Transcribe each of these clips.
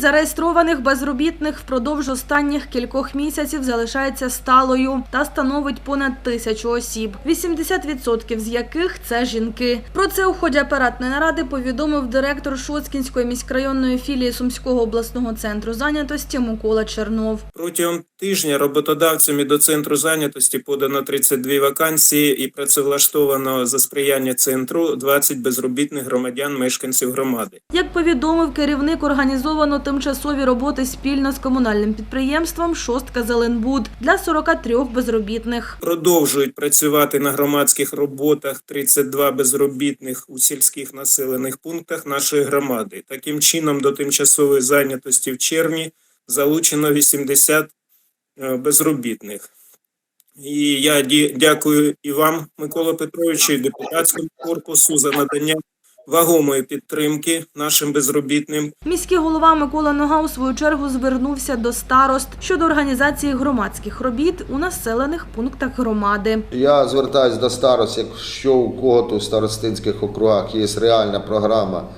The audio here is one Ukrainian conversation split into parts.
Кількість зареєстрованих безробітних впродовж останніх кількох місяців залишається сталою та становить понад тисячу осіб, 80% з яких це жінки. Про це у ході апаратної наради повідомив директор Шоцкінської міськрайонної філії Сумського обласного центру зайнятості Микола Чернов. Протягом тижня роботодавцями до центру зайнятості подано 32 вакансії і працевлаштовано за сприяння центру 20 безробітних громадян мешканців громади. Як повідомив керівник, організовано тимчасові роботи спільно з комунальним підприємством Шостка Зеленбуд для 43 безробітних. Продовжують працювати на громадських роботах 32 безробітних у сільських населених пунктах нашої громади. Таким чином, до тимчасової зайнятості в червні залучено 80 е, безробітних. І я дякую і вам, Микола Петровичу, і депутатському корпусу за надання вагомої підтримки нашим безробітним. Міський голова Микола Нога у свою чергу звернувся до старост щодо організації громадських робіт у населених пунктах громади. Я звертаюся до старост, якщо у кого-то в старостинських округах є реальна програма,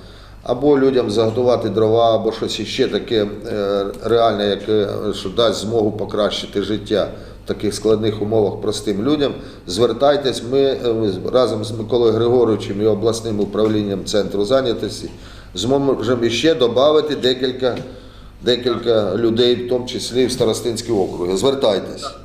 або людям заготувати дрова, або щось іще таке е, реальне, яке що дасть змогу покращити життя в таких складних умовах простим людям. Звертайтесь, ми е, разом з Миколою Григоровичем і обласним управлінням центру зайнятості зможемо ще додати декілька, декілька людей, в тому числі в старостинські округи. Звертайтесь.